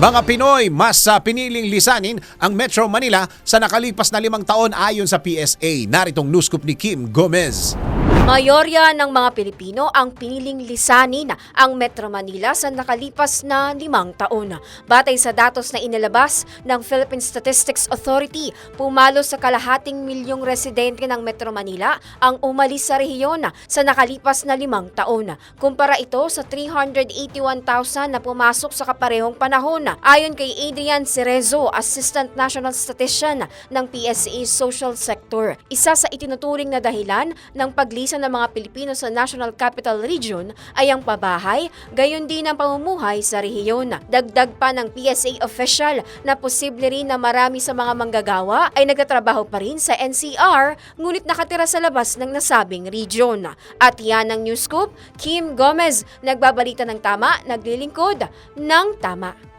Mga Pinoy, mas ah, piniling lisanin ang Metro Manila sa nakalipas na limang taon ayon sa PSA. Naritong news ni Kim Gomez. Mayorya ng mga Pilipino ang piniling lisanin ang Metro Manila sa nakalipas na limang taon. Batay sa datos na inilabas ng Philippine Statistics Authority, pumalo sa kalahating milyong residente ng Metro Manila ang umalis sa rehiyon sa nakalipas na limang taon. Kumpara ito sa 381,000 na pumasok sa kaparehong panahon. Ayon kay Adrian Cerezo, Assistant National Statistician ng PSA Social Sector, isa sa itinuturing na dahilan ng paglisan ng mga Pilipino sa National Capital Region ay ang pabahay, gayon din ang pamumuhay sa rehiyon. Dagdag pa ng PSA official na posible rin na marami sa mga manggagawa ay nagtatrabaho pa rin sa NCR ngunit nakatira sa labas ng nasabing region. At yan ang News Scoop, Kim Gomez, nagbabalita ng tama, naglilingkod ng tama.